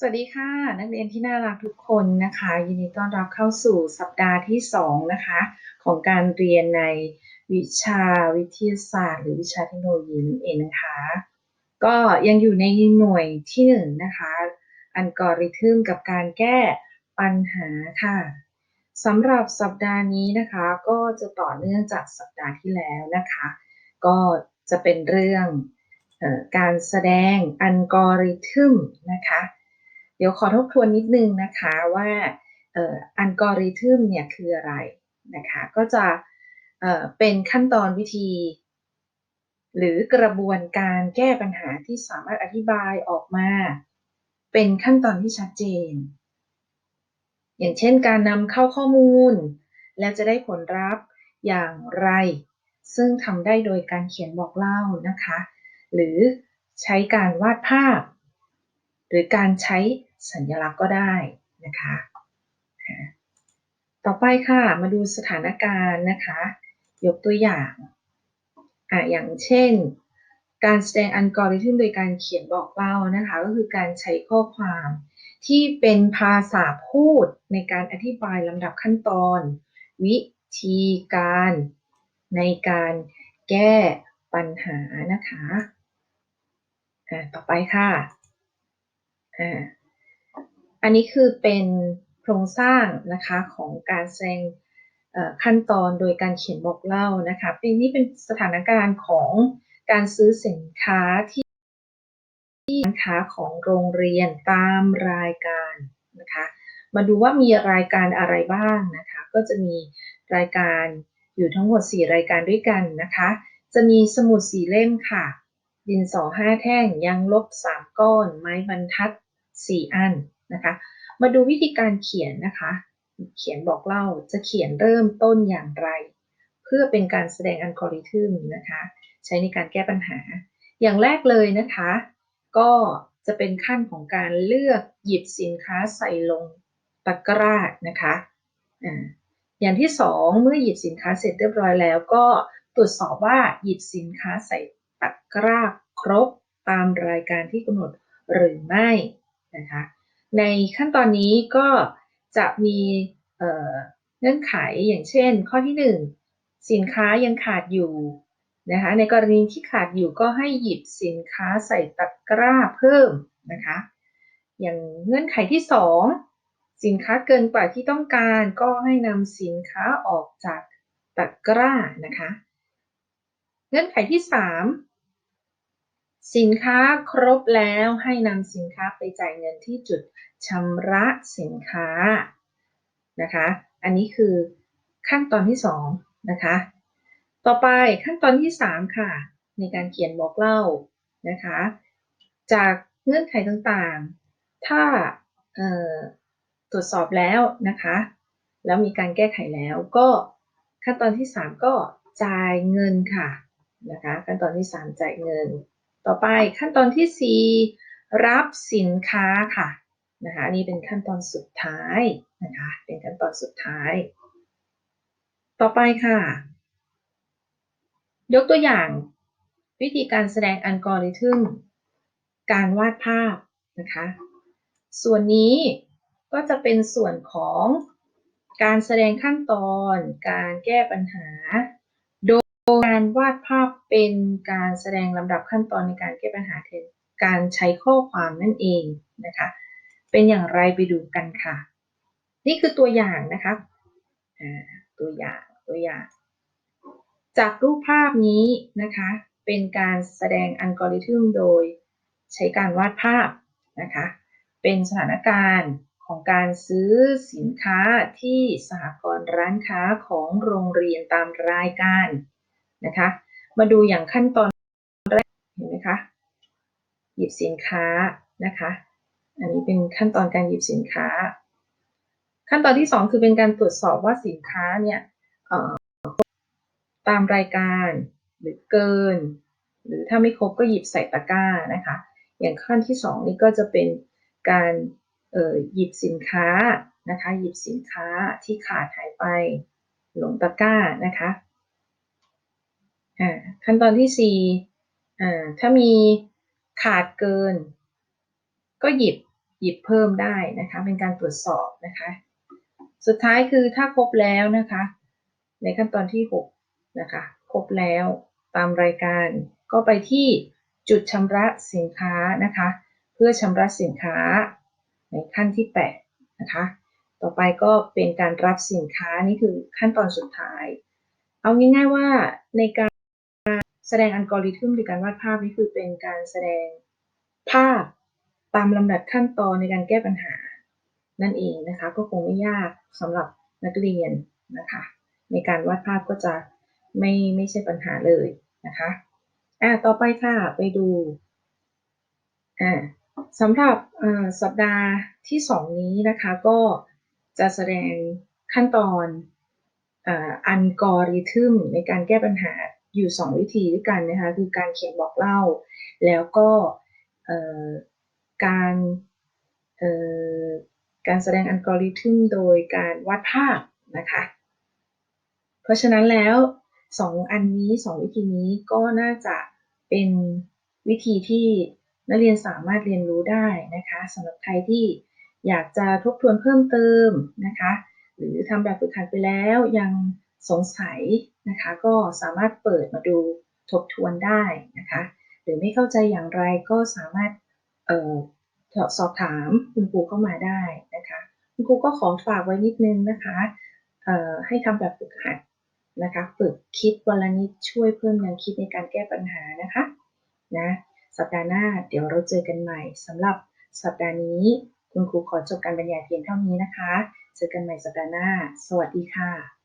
สวัสดีค่ะ นักเรียนที่น่ารักทุกคนนะคะ ยินดีต้อนรับเข้าสู่สัปดาห์ที่ 2 นะคะ ของการเรียนในวิชาวิทยาศาสตร์ หรือวิชาเทคโนโลยีนั่นเองนะคะ ก็ยังอยู่ในหน่วยที่ 1 นะคะอัลกอริทึมกับการแก้ปัญหาค่ะสำหรับสัปดาห์นี้นะคะก็จะต่อเนื่องจากสัปดาห์ที่แล้วนะคะ ก็จะเป็นเรื่องออการแสดงอัลกอริทึมนะคะ เดี๋ยวขอทบทวนนิดนึงนะคะว่าอัลกอริทึมเนี่ยคืออะไรนะคะก็จะเอ่อเป็นขั้นตอนวิธี หรือกระบวนการแก้ปัญหาที่สามารถอธิบายออกมา เป็นขั้นตอนที่ชัดเจน อย่างเช่นการนำเข้าข้อมูล แล้วจะได้ผลลัพธ์อย่างไร ซึ่งทำได้โดยการเขียนบอกเล่านะคะ หรือใช้การวาดภาพ หรือการใช้ สัญลักษณ์ก็ได้นะคะ ต่อไปค่ะ มาดูสถานการณ์นะคะ ยกตัวอย่างอะอย่างเช่น การแสดงอัลกอริทึมโดยการเขียนบอกเล่านะคะ ก็คือการใช้ข้อความที่เป็นภาษาพูดในการอธิบายลำดับขั้นตอน วิธีการในการแก้ปัญหานะคะอะต่อไปค่ะ อันนี้คือเป็นโครงสร้างนะคะของการแสดงขั้นตอนโดยการเขียนบอกเล่านะคะป็นนี้เป็นสถานการณ์ของการซื้อสินค้าที่ร้านค้าของโรงเรียนตามรายการนะคะ มาดูว่ามีรายการอะไรบ้างนะคะ ก็จะมีรายการอยู่ทั้งหมด 4 รายการด้วยกันนะคะ จะมีสมุดสีเล่มค่ะ ดินสอ5แท่งยางลบ 3 ก้อน ไม้บรรทัด 4 อัน นะคะ มาดูวิธีการเขียนนะคะ เขียนบอกเล่าจะเขียนเริ่มต้นอย่างไร เพื่อเป็นการแสดงอัลกอริทึมนะคะ ใช้ในการแก้ปัญหา อย่างแรกเลยนะคะ ก็จะเป็นขั้นของการเลือกหยิบสินค้าใส่ลงตะกร้านะคะอ่าอย่างที่สองเมื่อหยิบสินค้าเสร็จเรียบร้อยแล้ว ก็ตรวจสอบว่าหยิบสินค้าใส่ตะกร้าครบตามรายการที่กำหนดหรือไม่นะคะ ในขั้นตอนนี้ก็จะมีเงื่อนไขอย่างเช่น ข้อที่ 1 สินค้ายังขาดอยู่นะคะในกรณีที่ขาดอยู่ก็ให้หยิบสินค้าใส่ตะกร้าเพิ่มนะคะอย่างเงื่อนไขที่ 2 สินค้าเกินกว่าที่ต้องการก็ให้นำสินค้าออกจากตะกร้านะคะ เงื่อนไขที่ 3 สินค้าครบแล้วให้นำสินค้าไปจ่ายเงินที่จุดชำระสินค้านะคะ อันนี้คือขั้นตอนที่2นะคะ ต่อไปขั้นตอนที่ 3 ค่ะ ในการเขียนบอกเล่านะคะ จากเงื่อนไขต่างๆ ถ้าตรวจสอบแล้วนะคะ แล้วมีการแก้ไขแล้วก็ขั้นตอนที่ 3 ก็จ่ายเงินค่ะนะคะ ขั้นตอนที่ 3 จ่ายเงิน ต่อไปขั้นตอนที่ 4 รับสินค้าค่ะนะคะนนี้เป็นขั้นตอนสุดท้ายนะคะเป็นขั้นตอนสุดท้าย ต่อไปค่ะ ยกตัวอย่างวิธีการแสดงอัลกอริทึมการวาดภาพนะคะ ส่วนนี้ก็จะเป็นส่วนของการแสดงขั้นตอน การแก้ปัญหา การวาดภาพเป็นการแสดงลำดับขั้นตอนในการแก้ปัญหาแทนการใช้ข้อความนั่นเองนะคะ เป็นอย่างไรไปดูกันค่ะ นี่คือตัวอย่างนะคะตัวอย่างตัวอย่าง จากรูปภาพนี้นะคะ เป็นการแสดงอัลกอริทึมโดยใช้การวาดภาพนะคะ เป็นสถานการณ์ของการซื้อสินค้าที่สหกรณ์ร้านค้าของโรงเรียนตามรายการ นะคะ มาดูอย่างขั้นตอนแรกเห็นไหมคะหยิบสินค้านะคะ อันนี้เป็นขั้นตอนการหยิบสินค้า ขั้นตอนที่ 2 คือเป็นการตรวจสอบว่าสินค้าเนี่ยตามรายการหรือเกิน หรือถ้าไม่ครบก็หยิบใส่ตะกร้านะคะ อย่างขั้นที่ 2 นี่ก็จะเป็นการหยิบสินค้านะคะ หยิบสินค้าที่ขาดหายไปหลงตะกร้านะคะ ขั้นตอนที่ 4 ถ้ามีขาดเกิน ก็หยิบหยิบเพิ่มได้นะคะ เป็นการตรวจสอบนะคะ สุดท้ายคือถ้าครบแล้วนะคะ ในขั้นตอนที่ 6 นะคะ ครบแล้วตามรายการก็ไปที่จุดชำระสินค้านะคะ เพื่อชำระสินค้าในขั้นที่ 8 นะคะ ต่อไปก็เป็นการรับสินค้านี่คือขั้นตอนสุดท้าย เอาง่ายๆว่าในการ แสดงอัลกอริทึมหรือการวาดภาพนี่คือเป็นการแสดงภาพตามลำดับขั้นตอนในการแก้ปัญหา นั่นเองนะคะ ก็คงไม่ยากสำหรับนักเรียนนะคะ ในการวาดภาพก็จะไม่ไม่ใช่ปัญหาเลยนะคะอ่าต่อไปค่ะไปดูอ่าสำหรับอ่าสัปดาห์ที่ 2 นี้นะคะก็จะแสดงขั้นตอนอัลกอริทึมในการแก้ปัญหา อยู่ 2 วิธีด้วยกันนะคะคือการเขียนบอกเล่า แล้วก็การการแสดงอัลกอริทึมโดยการวาดภาพนะคะ เพราะฉะนั้นแล้วสองอันนี้สองวิธีนี้ก็น่าจะเป็นวิธีที่นักเรียนสามารถเรียนรู้ได้นะคะสำหรับใครที่อยากจะทบทวนเพิ่มเติมนะคะ หรือทำแบบฝึกหัดไปแล้วยังสงสัย นะคะ ก็สามารถเปิดมาดูทบทวนได้นะคะ หรือไม่เข้าใจอย่างไรก็สามารถเอ่อสอบถามคุณครูเข้ามาได้นะคะ คุณครูก็ขอฝากไว้นิดนึงนะคะเอ่อให้ทำแบบฝึกหัดนะคะฝึกคิดวันละนิดช่วยเพิ่มแรงคิดในการแก้ปัญหานะคะนะสัปดาห์หน้าเดี๋ยวเราเจอกันใหม่สำหรับสัปดาห์นี้คุณครูขอจบการบรรยายเพียงเท่านี้นะคะ เจอกันใหม่สัปดาห์หน้า สวัสดีค่ะ